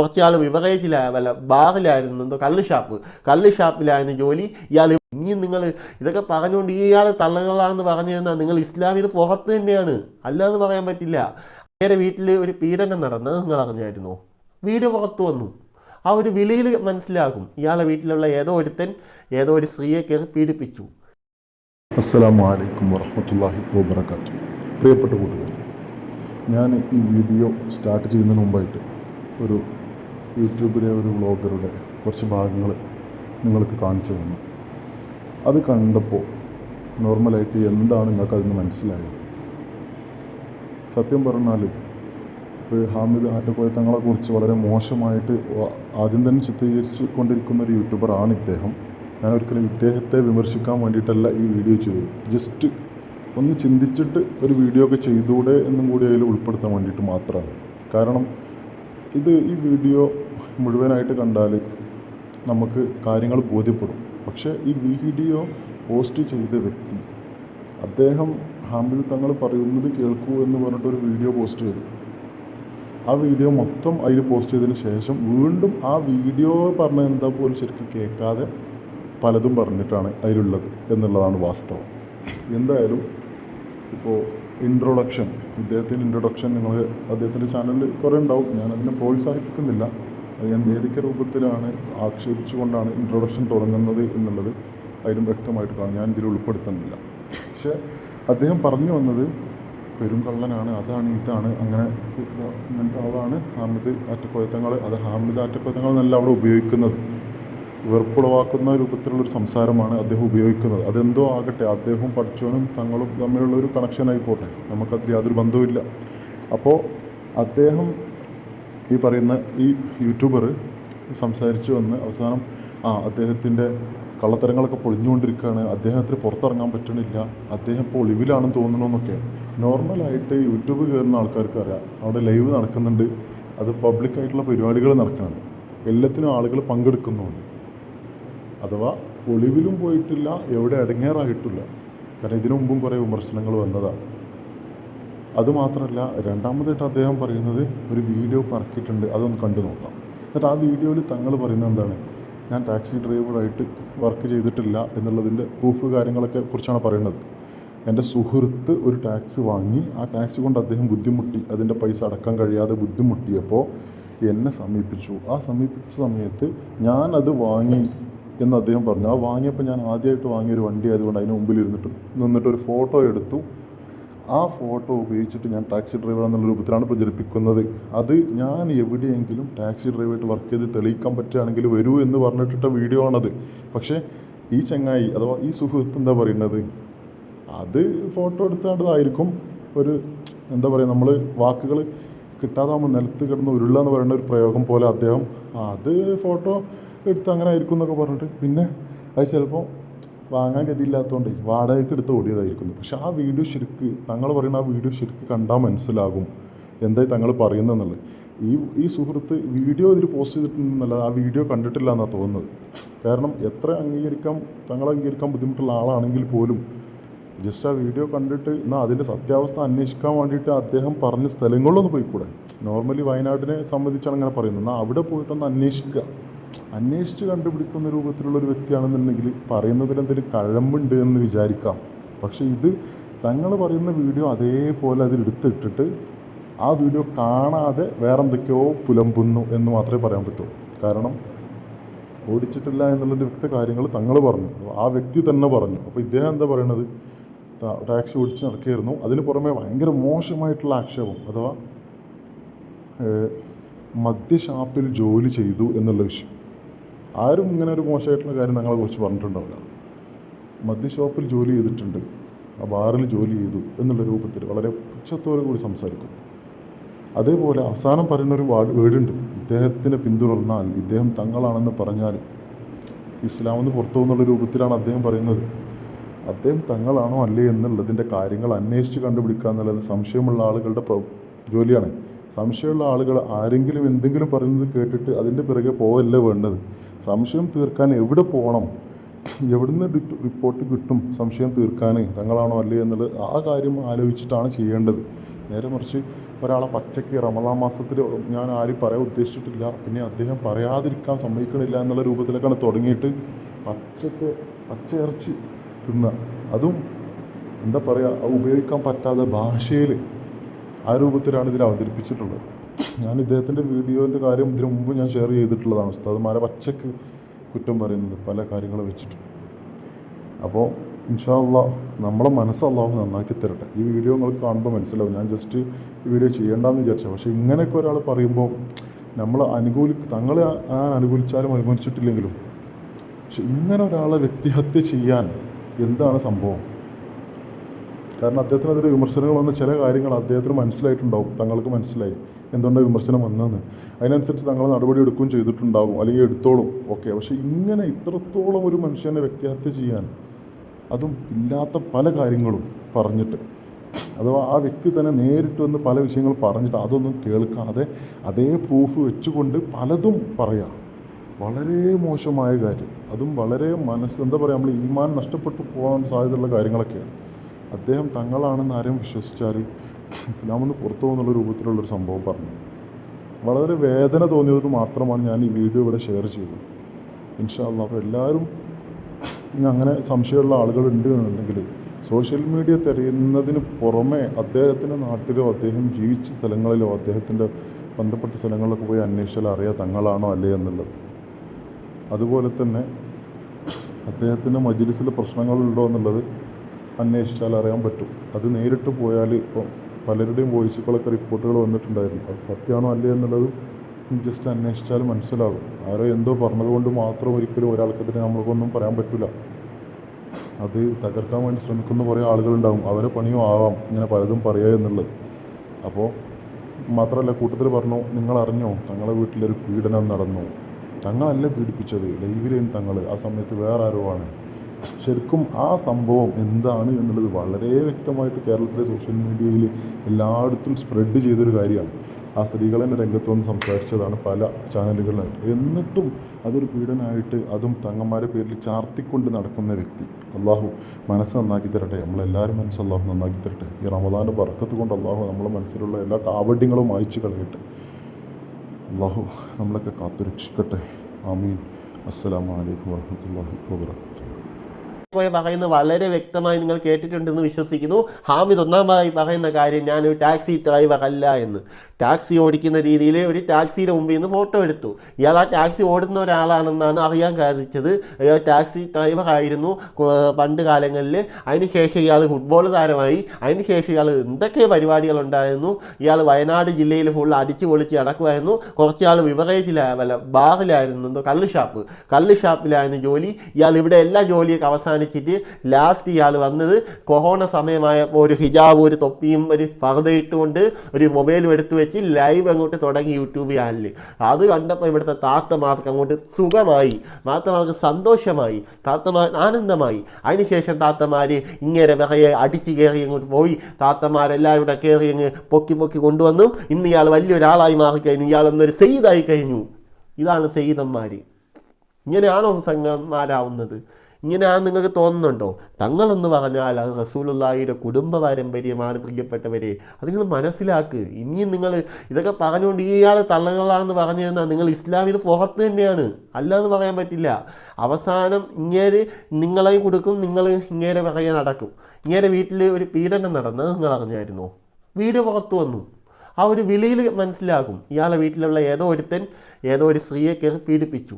കുറച്ചാൾ വിവറേജിലാ വല്ല ബാറിലായിരുന്നു എന്തോ കള്ള് ഷാപ്പ്. കള്ള് ഷാപ്പിലായിരുന്നു ജോലി. ഇയാൾ ഇനിയും നിങ്ങൾ ഇതൊക്കെ പറഞ്ഞുകൊണ്ട് ഇയാൾ തള്ളകളാണെന്ന് പറഞ്ഞു തന്നാൽ നിങ്ങൾ ഇസ്ലാം ഇത് പുറത്ത് തന്നെയാണ്. അല്ലാന്ന് പറയാൻ പറ്റില്ല. നേരെ വീട്ടിൽ ഒരു പീഡനം നടന്നത് നിങ്ങൾ അറിഞ്ഞായിരുന്നു? വീഡിയോ പുറത്തു വന്നു. ആ ഒരു വിലയിൽ മനസ്സിലാകും. ഇയാളെ വീട്ടിലുള്ള ഏതോ ഒരുത്തൻ ഏതോ ഒരു സ്ത്രീയെ കയറി പീഡിപ്പിച്ചു. അസ്സലാമു അലൈക്കും വറഹമത്തല്ലാഹി പ്രിയപ്പെട്ട കൂട്ടുകാർ ഞാൻ ഈ വീഡിയോ സ്റ്റാർട്ട് ചെയ്യുന്നതിന് മുമ്പായിട്ട് ഒരു യൂട്യൂബിലെ ഒരു വ്ളോഗറുടെ കുറച്ച് ഭാഗങ്ങൾ നിങ്ങൾക്ക് കാണിച്ചു തന്നു. അത് കണ്ടപ്പോൾ നോർമലായിട്ട് എന്താണ് നിങ്ങൾക്ക് അതിന് മനസ്സിലായത്? സത്യം പറഞ്ഞാൽ ഇപ്പോൾ ഹാമിദ് ആറ്റക്കോയ തങ്ങളെക്കുറിച്ച് വളരെ മോശമായിട്ട് ആദ്യം തന്നെ ചിത്രീകരിച്ച് കൊണ്ടിരിക്കുന്ന ഒരു യൂട്യൂബറാണ് ഇദ്ദേഹം. ഞാൻ ഒരിക്കലും ഇദ്ദേഹത്തെ വിമർശിക്കാൻ വേണ്ടിയിട്ടല്ല ഈ വീഡിയോ ചെയ്തത്. ജസ്റ്റ് ഒന്ന് ചിന്തിച്ചിട്ട് ഒരു വീഡിയോ ഒക്കെ ചെയ്തുകൂടെ എന്നും കൂടി അതിൽ ഉൾപ്പെടുത്താൻ വേണ്ടിയിട്ട് മാത്രമാണ്. കാരണം ഇത് ഈ വീഡിയോ മുഴുവനായിട്ട് കണ്ടാൽ നമുക്ക് കാര്യങ്ങൾ ബോധ്യപ്പെടും. പക്ഷേ ഈ വീഡിയോ പോസ്റ്റ് ചെയ്ത വ്യക്തി അദ്ദേഹം ഹാമിദ് തങ്ങൾ പറയുന്നത് കേൾക്കൂ എന്ന് പറഞ്ഞിട്ട് ഒരു വീഡിയോ പോസ്റ്റ് ചെയ്തു. ആ വീഡിയോ മൊത്തം അതിൽ പോസ്റ്റ് ചെയ്തതിന് ശേഷം വീണ്ടും ആ വീഡിയോ പറഞ്ഞ എന്താ പോലും ശരിക്കും കേൾക്കാതെ പലതും പറഞ്ഞിട്ടാണ് അതിലുള്ളത് എന്നുള്ളതാണ് വാസ്തവം. എന്തായാലും ഇപ്പോൾ ഇൻട്രൊഡക്ഷൻ ഇദ്ദേഹത്തിന്റെ ഇൻട്രൊഡക്ഷൻ നിങ്ങൾ അദ്ദേഹത്തിന്റെ ചാനലിൽ കുറേ ഉണ്ടാവും. ഞാനതിനെ പ്രോത്സാഹിപ്പിക്കുന്നില്ല. ഏതൊക്കെ രൂപത്തിലാണ് ആക്ഷേപിച്ചുകൊണ്ടാണ് ഇൻട്രൊഡക്ഷൻ തുടങ്ങുന്നത് എന്നുള്ളത് അതിലും വ്യക്തമായിട്ട് കാണും. ഞാൻ ഇതിൽ ഉൾപ്പെടുത്തുന്നില്ല. പക്ഷെ അദ്ദേഹം പറഞ്ഞു വന്നത് പെരുങ്കള്ളനാണ് അതാണ് ഇതാണ് അങ്ങനെ ഇങ്ങനത്തെ ആളാണ് ഹാമിദ് ആറ്റക്കോയത്തങ്ങൾ. അത് ഹാമിദ് ആറ്റക്കോയത്തങ്ങൾ എന്നല്ല അവിടെ ഉപയോഗിക്കുന്നത്. വെറുപ്പുളവാക്കുന്ന രൂപത്തിലുള്ളൊരു സംസാരമാണ് അദ്ദേഹം ഉപയോഗിക്കുന്നത്. അതെന്തോ ആകട്ടെ അദ്ദേഹവും പഠിച്ചവനും തങ്ങളും തമ്മിലുള്ള ഒരു കണക്ഷൻ ആയിക്കോട്ടെ നമുക്കതിൽ യാതൊരു ബന്ധവുമില്ല. അപ്പോൾ അദ്ദേഹം ഈ പറയുന്ന ഈ യൂട്യൂബർ സംസാരിച്ച് വന്ന് അവസാനം ആ അദ്ദേഹത്തിന്റെ കള്ളത്തരങ്ങളൊക്കെ പൊളിഞ്ഞുകൊണ്ടിരിക്കുകയാണ് അദ്ദേഹത്തിന് പുറത്തിറങ്ങാൻ പറ്റണില്ല അദ്ദേഹം ഇപ്പോൾ ഒളിവിലാണെന്ന് തോന്നണമെന്നൊക്കെ നോർമലായിട്ട് യൂട്യൂബ് കയറുന്ന ആൾക്കാർക്ക് അറിയാം അവിടെ ലൈവ് നടക്കുന്നുണ്ട് അത് പബ്ലിക്കായിട്ടുള്ള പരിപാടികൾ നടക്കുന്നുണ്ട് എല്ലാത്തിനും ആളുകൾ പങ്കെടുക്കുന്നുണ്ട്. അഥവാ ഒളിവിലും പോയിട്ടില്ല എവിടെ അടങ്ങേറായിട്ടില്ല. കാരണം ഇതിനു മുമ്പും കുറേ വിമർശനങ്ങൾ വന്നതാണ്. അതുമാത്രമല്ല രണ്ടാമതായിട്ട് അദ്ദേഹം പറയുന്നത് ഒരു വീഡിയോ പറക്കിയിട്ടുണ്ട് അതൊന്ന് കണ്ടു നോക്കാം. എന്നിട്ട് ആ വീഡിയോയിൽ തങ്ങൾ പറയുന്നത് എന്താണ്? ഞാൻ ടാക്സി ഡ്രൈവറായിട്ട് വർക്ക് ചെയ്തിട്ടില്ല എന്നുള്ളതിന്റെ പ്രൂഫ് കാര്യങ്ങളൊക്കെ കുറിച്ചാണ് പറയുന്നത്. എന്റെ സുഹൃത്ത് ഒരു ടാക്സി വാങ്ങി ആ ടാക്സി കൊണ്ട് അദ്ദേഹം ബുദ്ധിമുട്ടി അതിന്റെ പൈസ അടക്കാൻ കഴിയാതെ ബുദ്ധിമുട്ടിയപ്പോൾ എന്നെ സമീപിച്ചു. ആ സമീപിച്ച സമയത്ത് ഞാൻ അത് വാങ്ങി എന്ന് അദ്ദേഹം പറഞ്ഞു. ആ വാങ്ങിയപ്പോൾ ഞാൻ ആദ്യമായിട്ട് വാങ്ങിയൊരു വണ്ടി ആയതുകൊണ്ട് അതിന് മുമ്പിൽ ഇരുന്നിട്ട് നിന്നിട്ട് ഒരു ഫോട്ടോ എടുത്തു. ആ ഫോട്ടോ ഉപയോഗിച്ചിട്ട് ഞാൻ ടാക്സി ഡ്രൈവർ എന്നുള്ള രൂപത്തിലാണ് പ്രചരിപ്പിക്കുന്നത്. അത് ഞാൻ എവിടെയെങ്കിലും ടാക്സി ഡ്രൈവറായിട്ട് വർക്ക് ചെയ്ത് തെളിയിക്കാൻ പറ്റുകയാണെങ്കിൽ വരൂ എന്ന് പറഞ്ഞിട്ടിട്ട വീഡിയോ ആണത്. പക്ഷേ ഈ ചങ്ങായി അഥവാ ഈ സുഹൃത്ത് എന്താ പറയുന്നത്? അത് ഫോട്ടോ എടുത്താണ്ടതായിരിക്കും ഒരു എന്താ പറയുക നമ്മൾ വാക്കുകൾ കിട്ടാതാകുമ്പോൾ നിലത്ത് കിടന്ന് ഉരുള എന്ന് പറയുന്ന ഒരു പ്രയോഗം പോലെ അദ്ദേഹം അത് ഫോട്ടോ എടുത്ത് അങ്ങനെ ആയിരിക്കും എന്നൊക്കെ പറഞ്ഞിട്ട്. പിന്നെ അത് ചിലപ്പോൾ വാങ്ങാൻ ഗതിയില്ലാത്തതുകൊണ്ട് വാടകയ്ക്ക് എടുത്ത് ഓടിയതായിരിക്കുന്നു. പക്ഷെ ആ വീഡിയോ ശരിക്ക് തങ്ങൾ പറയുന്ന ആ വീഡിയോ ശരിക്ക് കണ്ടാൽ മനസ്സിലാകും എന്തായി തങ്ങൾ പറയുന്നതെന്നുള്ളത്. ഈ ഈ സുഹൃത്ത് വീഡിയോ ഇതിൽ പോസ്റ്റ് ചെയ്തിട്ടുണ്ടെന്നല്ല ആ വീഡിയോ കണ്ടിട്ടില്ല എന്നാണ് തോന്നുന്നത്. കാരണം എത്ര അംഗീകരിക്കാൻ തങ്ങൾ അംഗീകരിക്കാൻ ബുദ്ധിമുട്ടുള്ള ആളാണെങ്കിൽ പോലും ജസ്റ്റ് ആ വീഡിയോ കണ്ടിട്ട് എന്നാൽ അതിന്റെ സത്യാവസ്ഥ അന്വേഷിക്കാൻ വേണ്ടിയിട്ട് അദ്ദേഹം പറഞ്ഞ സ്ഥലങ്ങളിലൊന്ന് പോയിക്കൂടെ? നോർമലി വയനാടിനെ സംബന്ധിച്ചാണ് അങ്ങനെ പറയുന്നത്. എന്നാൽ അവിടെ പോയിട്ടൊന്ന് അന്വേഷിക്കുക. അന്വേഷിച്ച് കണ്ടുപിടിക്കുന്ന രൂപത്തിലുള്ള ഒരു വ്യക്തിയാണെന്നുണ്ടെങ്കിൽ പറയുന്നതിൽ എന്തെങ്കിലും കഴമ്പുണ്ട് എന്ന് വിചാരിക്കാം. പക്ഷേ ഇത് തങ്ങൾ പറയുന്ന വീഡിയോ അതേപോലെ അതിൽ എടുത്തിട്ടിട്ട് ആ വീഡിയോ കാണാതെ വേറെ എന്തൊക്കെയോ പുലമ്പുന്നു എന്ന് മാത്രമേ പറയാൻ പറ്റൂ. കാരണം ഓടിച്ചിട്ടില്ല എന്നുള്ളൊരു വ്യക്തി കാര്യങ്ങൾ തങ്ങൾ പറഞ്ഞു. ആ വ്യക്തി തന്നെ പറഞ്ഞു. അപ്പോൾ ഇദ്ദേഹം എന്താ പറയണത്? ടാക്സി ഓടിച്ച് നടക്കുകയായിരുന്നു. അതിന് പുറമെ ഭയങ്കര മോശമായിട്ടുള്ള ആക്ഷേപം അഥവാ മദ്യഷാപ്പിൽ ജോലി ചെയ്തു എന്നുള്ള വിഷയം. ആരും ഇങ്ങനെ ഒരു മോശമായിട്ടുള്ള കാര്യം ഞങ്ങളെ കുറിച്ച് പറഞ്ഞിട്ടുണ്ടാവില്ല. മദ്യഷോപ്പിൽ ജോലി ചെയ്തിട്ടുണ്ട്. ആ ബാറിൽ ജോലി ചെയ്തു എന്നുള്ള രൂപത്തിൽ വളരെ പുച്ഛത്തോടു കൂടി സംസാരിക്കും. അതേപോലെ അവസാനം പറയുന്നൊരു ഒരു വേടുണ്ട് ഇദ്ദേഹത്തിനെ പിന്തുടർന്നാൽ ഇദ്ദേഹം തങ്ങളാണെന്ന് പറഞ്ഞാൽ ഇസ്ലാമെന്ന് പുറത്തു എന്നുള്ള രൂപത്തിലാണ് അദ്ദേഹം പറയുന്നത്. അദ്ദേഹം തങ്ങളാണോ അല്ലേ എന്നുള്ളതിന്റെ കാര്യങ്ങൾ അന്വേഷിച്ച് കണ്ടുപിടിക്കുക എന്നുള്ളത് സംശയമുള്ള ആളുകളുടെ ജോലിയാണ്. സംശയമുള്ള ആളുകൾ ആരെങ്കിലും എന്തെങ്കിലും പറയുന്നത് കേട്ടിട്ട് അതിന്റെ പിറകെ പോവല്ലേ വേണ്ടത്? സംശയം തീർക്കാൻ എവിടെ പോകണം? എവിടുന്ന് റിപ്പോർട്ട് കിട്ടും സംശയം തീർക്കാൻ? തങ്ങളാണോ അല്ലേ എന്നുള്ളത് ആ കാര്യം ആലോചിച്ചിട്ടാണ് ചെയ്യേണ്ടത്. നേരെ മറിച്ച് ഒരാളെ പച്ചയ്ക്ക് റമദാൻ മാസത്തിൽ ഞാൻ ആരും പറയാൻ ഉദ്ദേശിച്ചിട്ടില്ല. പിന്നെ അദ്ദേഹം പറയാതിരിക്കാൻ സമ്മതിക്കണില്ല എന്നുള്ള രൂപത്തിലേക്കാണ് തുടങ്ങിയിട്ട് പച്ചയ്ക്ക് പച്ച തിന്ന അതും എന്താ പറയുക ഉപയോഗിക്കാൻ പറ്റാത്ത ഭാഷയിൽ ആ രൂപത്തിലാണ് ഇതിൽ അവതരിപ്പിച്ചിട്ടുള്ളത്. ഞാൻ ഇദ്ദേഹത്തിന്റെ വീഡിയോന്റെ കാര്യം ഇതിനു മുമ്പ് ഞാൻ ഷെയർ ചെയ്തിട്ടുള്ളതാണ്. ഉസ്താദ്മാരെ പച്ചക്ക് കുറ്റം പറയുന്നത് പല കാര്യങ്ങൾ വെച്ചിട്ട്. അപ്പോൾ ഇൻഷാല്ല നമ്മളെ മനസ്സ് അള്ളാഹു നന്നാക്കി തരട്ടെ. ഈ വീഡിയോ നിങ്ങൾക്ക് കാണുമ്പോൾ മനസ്സിലാവും. ഞാൻ ജസ്റ്റ് ഈ വീഡിയോ ചെയ്യേണ്ടെന്ന് വിചാരിച്ചു പക്ഷേ ഇങ്ങനെയൊക്കെ ഒരാൾ പറയുമ്പോൾ നമ്മൾ അനുകൂലി തങ്ങളെ ഞാൻ അനുകൂലിച്ചാലും അനുകൂലിച്ചിട്ടില്ലെങ്കിലും പക്ഷെ ഇങ്ങനെ ഒരാളെ വ്യക്തിഹത്യ ചെയ്യാൻ എന്താണ് സംഭവം? കാരണം അദ്ദേഹത്തിനെതിരെ വിമർശനങ്ങൾ വന്ന ചില കാര്യങ്ങൾ അദ്ദേഹത്തിന് മനസ്സിലായിട്ടുണ്ടാവും. തങ്ങൾക്ക് മനസ്സിലായി എന്തുകൊണ്ടാണ് വിമർശനം വന്നതെന്ന്. അതിനനുസരിച്ച് തങ്ങൾ നടപടി എടുക്കുകയും ചെയ്തിട്ടുണ്ടാവും. അല്ലെങ്കിൽ എടുത്തോളും. ഓക്കെ. പക്ഷെ ഇങ്ങനെ ഇത്രത്തോളം ഒരു മനുഷ്യനെ വ്യക്തിഹത്യ ചെയ്യാൻ അതും ഇല്ലാത്ത പല കാര്യങ്ങളും പറഞ്ഞിട്ട് അഥവാ ആ വ്യക്തി തന്നെ നേരിട്ട് വന്ന് പല വിഷയങ്ങൾ പറഞ്ഞിട്ട് അതൊന്നും കേൾക്കാതെ അതേ പ്രൂഫ് വെച്ചുകൊണ്ട് പലതും പറയാം. വളരെ മോശമായ കാര്യം. അതും വളരെ മനസ്സ് എന്താ പറയുക നമ്മൾ ഈമാൻ നഷ്ടപ്പെട്ടു പോകാൻ സാധ്യതയുള്ള കാര്യങ്ങളൊക്കെയാണ്. അദ്ദേഹം തങ്ങളാണെന്ന് ആരും വിശ്വസിച്ചാൽ ഇസ്ലാമെന്ന് പുറത്തു പോകുന്നുള്ള രൂപത്തിലുള്ളൊരു സംഭവം പറഞ്ഞു. വളരെ വേദന തോന്നിയതുകൊണ്ട് മാത്രമാണ് ഞാൻ ഈ വീഡിയോ ഇവിടെ ഷെയർ ചെയ്തത്. ഇൻഷാല്ല അപ്പോൾ എല്ലാവരും അങ്ങനെ സംശയമുള്ള ആളുകളുണ്ട് എന്നുണ്ടെങ്കിൽ സോഷ്യൽ മീഡിയ തിരയുന്നതിന് പുറമെ അദ്ദേഹത്തിന്റെ നാട്ടിലോ അദ്ദേഹം ജീവിച്ച സ്ഥലങ്ങളിലോ അദ്ദേഹത്തിന്റെ ബന്ധപ്പെട്ട സ്ഥലങ്ങളിലൊക്കെ പോയി അന്വേഷിച്ചാൽ അറിയാം തങ്ങളാണോ അല്ലേ എന്നുള്ളത്. അതുപോലെ തന്നെ അദ്ദേഹത്തിന്റെ മജ്ലിസിൽ പ്രശ്നങ്ങളുണ്ടോ എന്നുള്ളത് അന്വേഷിച്ചാൽ അറിയാൻ പറ്റും. അത് നേരിട്ട് പോയാൽ ഇപ്പം പലരുടെയും വോയിസുകളൊക്കെ റിപ്പോർട്ടുകൾ വന്നിട്ടുണ്ടായിരുന്നു. അത് സത്യമാണോ അല്ലേ എന്നുള്ളത് ജസ്റ്റ് അന്വേഷിച്ചാൽ മനസ്സിലാകും. ആരോ എന്തോ പറഞ്ഞതുകൊണ്ട് മാത്രം ഒരിക്കലും ഒരാൾക്കെതിരെ നമ്മൾക്കൊന്നും പറയാൻ പറ്റില്ല. അത് തകർക്കാൻ വേണ്ടി ശ്രമിക്കുന്ന കുറേ ആളുകളുണ്ടാകും. അവരെ പണിയും ആവാം. ഇങ്ങനെ പലതും പറയുക എന്നുള്ളത്. അപ്പോൾ മാത്രമല്ല കൂട്ടത്തിൽ പറഞ്ഞു നിങ്ങൾ അറിഞ്ഞോ തങ്ങളെ വീട്ടിലൊരു പീഡനം നടന്നു. തങ്ങളല്ല പീഡിപ്പിച്ചത്. ലൈവിലേയും തങ്ങൾ ആ സമയത്ത് വേറെ ആരോ ആണ്. ശരിക്കും ആ സംഭവം എന്താണ് എന്നുള്ളത് വളരെ വ്യക്തമായിട്ട് കേരളത്തിലെ സോഷ്യൽ മീഡിയയിൽ എല്ലായിടത്തും സ്പ്രെഡ് ചെയ്തൊരു കാര്യമാണ്. ആ സ്ത്രീകൾ തന്നെ രംഗത്ത് വന്ന് സംസാരിച്ചതാണ് പല ചാനലുകളിലും എന്നിട്ടും അതൊരു പീഡനമായിട്ട് അതും തങ്ങന്മാരെ പേരിൽ ചാർത്തിക്കൊണ്ട് നടക്കുന്ന വ്യക്തി. അള്ളാഹു മനസ്സ് നന്നാക്കി തരട്ടെ. നമ്മളെല്ലാവരും മനസ്സ് അള്ളാഹു നന്നാക്കി തരട്ടെ. ഈ റമദാന്റെ ബർക്കത്ത് കൊണ്ട് അള്ളാഹു നമ്മളെ മനസ്സിലുള്ള എല്ലാ കാവഡ്യങ്ങളും അയച്ചു കളയട്ടെ. അള്ളാഹു നമ്മളൊക്കെ കാത്തുരക്ഷിക്കട്ടെ. ആമീൻ. അസ്സലാമു അലൈക്കും വറഹ്മത്തുള്ളാഹി വബറകാതുഹു. പോയി പറയുന്നത് വളരെ വ്യക്തമായി നിങ്ങൾ കേട്ടിട്ടുണ്ടെന്ന് വിശ്വസിക്കുന്നു. ഹാമിദ് ഒന്നാമതായി പറയുന്ന കാര്യം ഞാനൊരു ടാക്സി ഡ്രൈവർ അല്ല എന്ന്. ടാക്സി ഓടിക്കുന്ന രീതിയിൽ ഒരു ടാക്സിയുടെ മുമ്പിൽ നിന്ന് ഫോട്ടോ എടുത്തു. ഇയാൾ ആ ടാക്സി ഓടുന്ന ഒരാളാണെന്നാണ് അറിയാൻ സാധിച്ചത്. ടാക്സി ഡ്രൈവർ ആയിരുന്നു. പണ്ട് കാലങ്ങളിൽ അതിനുശേഷം ഇയാൾ ഫുട്ബോൾ താരമായി. അതിനുശേഷം ഇയാൾ എന്തൊക്കെ പരിപാടികളുണ്ടായിരുന്നു ഇയാൾ വയനാട് ജില്ലയിൽ ഫുൾ അടിച്ചു പൊളിച്ച് നടക്കുമായിരുന്നു. കുറച്ച് ആൾ വിവറേജിലാ വല്ല ബാറിലായിരുന്നു എന്തോ കള്ള് ഷാപ്പ് കള്ള് ഷാപ്പിലായിരുന്നു ജോലി. ഇയാൾ ഇവിടെ എല്ലാ ജോലിയൊക്കെ അവസാനിച്ചിട്ട് ലാസ്റ്റ് ഇയാൾ വന്നത് കൊറോണ സമയമായപ്പോൾ ഒരു ഹിജാബ് ഒരു തൊപ്പിയും ഒരു ഫർദ ഇട്ടുകൊണ്ട് ഒരു മൊബൈലും എടുത്തു വെച്ച് ലൈവ് അങ്ങോട്ട് തുടങ്ങി യൂട്യൂബ് ചാനലിൽ അത് കണ്ടപ്പോൾ ഇവിടുത്തെ താത്തമാർക്ക് അങ്ങോട്ട് സുഖമായി. താത്തമാർക്ക് സന്തോഷമായി. താത്തമാർ ആനന്ദമായി. അതിനുശേഷം താത്തമാർ ഇങ്ങനെ വിറയെ അടിച്ച് കയറി അങ്ങോട്ട് പോയി. താത്തമാരെല്ലാവരും കൂടെ കയറി അങ്ങ് പൊക്കി പൊക്കി കൊണ്ടുവന്നു. ഇന്ന് ഇയാൾ വലിയൊരാളായി മാറിക്കഴിഞ്ഞു. ഇയാൾ എന്നൊരു സെയ്തായി കഴിഞ്ഞു. ഇതാണ് സെയ്തന്മാർ ഇങ്ങനെയാണോ സംഘന്മാരാവുന്നത്? ഇങ്ങനെയാണ് നിങ്ങൾക്ക് തോന്നുന്നുണ്ടോ? തങ്ങളെന്ന് പറഞ്ഞാൽ അത് റസൂലുള്ളാഹിയുടെ കുടുംബ പാരമ്പര്യമാണ് പ്രിയപ്പെട്ടവരെ. അത് നിങ്ങൾ മനസ്സിലാക്ക്. ഇനിയും നിങ്ങൾ ഇതൊക്കെ പറഞ്ഞുകൊണ്ട് ഇയാൾ തള്ളകളാണെന്ന് പറഞ്ഞു തന്നാൽ നിങ്ങൾ ഇസ്ലാമിന് പുറത്ത് തന്നെയാണ്. അല്ല എന്ന് പറയാൻ പറ്റില്ല. അവസാനം ഇങ്ങേര് നിങ്ങളെ കൊടുക്കും നിങ്ങൾ ഇങ്ങേരെ പറയാൻ നടക്കും ഇങ്ങേരെ വീട്ടിൽ ഒരു പീഡനം നടന്നത് നിങ്ങൾ അറിഞ്ഞായിരുന്നോ? വീട് പുറത്തു വന്നു. ആ ഒരു വിളിയിൽ മനസ്സിലാകും. ഇയാളെ വീട്ടിലുള്ള ഏതോ ഒരുത്തൻ ഏതോ ഒരു സ്ത്രീയെ കയറി പീഡിപ്പിച്ചു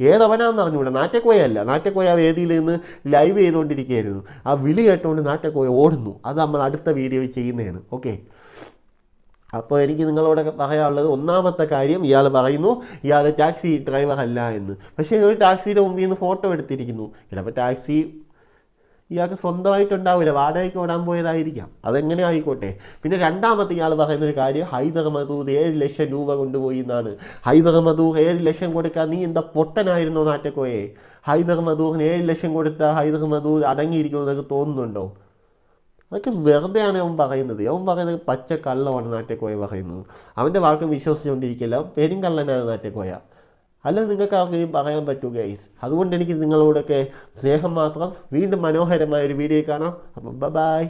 ഏതവനാന്ന് നാറ്റക്കോയ നാറ്റക്കോയല്ല നാറ്റക്കോയ വേദിയിൽ നിന്ന് ലൈവ് ചെയ്തുകൊണ്ടിരിക്കുകയായിരുന്നു. ആ വിളി കേട്ടുകൊണ്ട് നാറ്റക്കോയ ഓടുന്നു. അത് നമ്മൾ അടുത്ത വീഡിയോ ചെയ്യുന്നതാണ്. ഓക്കെ അപ്പോൾ എനിക്ക് നിങ്ങളോട് പറയാനുള്ളത് ഒന്നാമത്തെ കാര്യം ഇയാൾ പറയുന്നു ഇയാൾ ടാക്സി ഡ്രൈവർ അല്ല എന്ന്. പക്ഷേ ഒരു ടാക്സിയുടെ മുമ്പിൽ നിന്ന് ഫോട്ടോ എടുത്തിരിക്കുന്നു. ചിലപ്പോൾ ടാക്സി ഇയാൾക്ക് സ്വന്തമായിട്ടുണ്ടാവില്ല. വാടകയ്ക്ക് ഓടാൻ പോയതായിരിക്കാം. അതെങ്ങനെ ആയിക്കോട്ടെ? പിന്നെ രണ്ടാമത്തെ ഇയാൾ പറയുന്ന ഒരു കാര്യം ഹൈദർ മധൂദ് ഏഴ് ലക്ഷം രൂപ കൊണ്ടുപോയി എന്നാണ്. ഹൈദർ മധൂർ ഏഴ് ലക്ഷം കൊടുക്കാൻ നീ എന്താ പൊട്ടനായിരുന്നോ നാറ്റക്കോയെ? ഹൈദർ മധൂറിന് ഏഴ് ലക്ഷം കൊടുത്ത ഹൈദർ മധൂർ അടങ്ങിയിരിക്കുമെന്നൊക്കെ തോന്നുന്നുണ്ടോ? അതൊക്കെ വെറുതെയാണ് അവൻ പറയുന്നത്. അവൻ പറയുന്നത് പച്ച കള്ളമാണ് നാറ്റക്കോയ പറയുന്നത്. അവന്റെ വാക്കും വിശ്വസിച്ചുകൊണ്ടിരിക്കില്ല. പെരും കള്ളനാണ് നാറ്റക്കോയ. അല്ല നിങ്ങൾക്ക് ആർക്കെയും പറയാൻ പറ്റൂ ഗൈസ് അതുകൊണ്ട് എനിക്ക് നിങ്ങളോടൊക്കെ സ്നേഹം മാത്രം. വീണ്ടും മനോഹരമായ ഒരു വീഡിയോ കാണാം. അപ്പം ബൈ